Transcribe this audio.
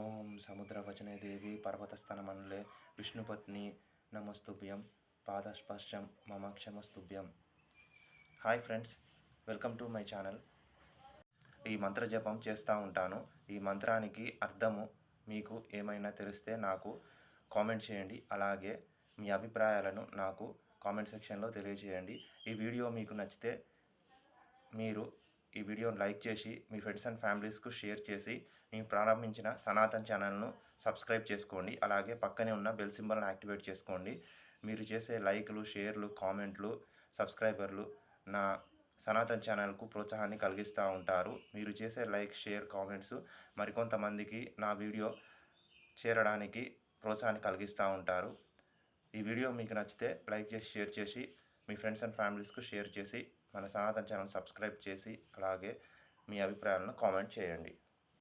ఓం సముద్రవచనే దేవి పర్వతస్థనమనులే విష్ణుపత్ని నమస్తుభ్యం పాదస్పర్శం మమ క్షమస్తుభ్యం hi friends welcome to my channel. ఈ మంత్ర జపం చేస్తూ ఉంటాను. ఈ మంత్రానికి అర్థము మీకు ఏమైనా తెలిస్తే నాకు కామెంట్ చేయండి. అలాగే మీ అభిప్రాయాలను నాకు కామెంట్ సెక్షన్లో తెలియజేయండి. ఈ వీడియో మీకు నచ్చితే మీరు ఈ వీడియోని లైక్ చేసి మీ ఫ్రెండ్స్ అండ్ ఫ్యామిలీస్కు షేర్ చేసి నేను ప్రారంభించిన సనాతన్ ఛానల్ను సబ్స్క్రైబ్ చేసుకోండి. అలాగే పక్కనే ఉన్న బెల్ సింబల్ని యాక్టివేట్ చేసుకోండి. మీరు చేసే లైక్లు షేర్లు కామెంట్లు సబ్స్క్రైబర్లు నా సనాతన్ ఛానల్కు ప్రోత్సాహాన్ని కలిగిస్తూ ఉంటారు. మీరు చేసే లైక్ షేర్ కామెంట్స్ మరికొంతమందికి నా వీడియో చేరడానికి ప్రోత్సాహాన్ని కలిగిస్తూ ఉంటారు. ఈ వీడియో మీకు నచ్చితే లైక్ చేసి షేర్ చేసి మీ ఫ్రెండ్స్ అండ్ ఫ్యామిలీస్కు షేర్ చేసి మన సనాతన ఛానల్ సబ్స్క్రైబ్ చేసి అలాగే మీ అభిప్రాయాలను కామెంట్ చేయండి.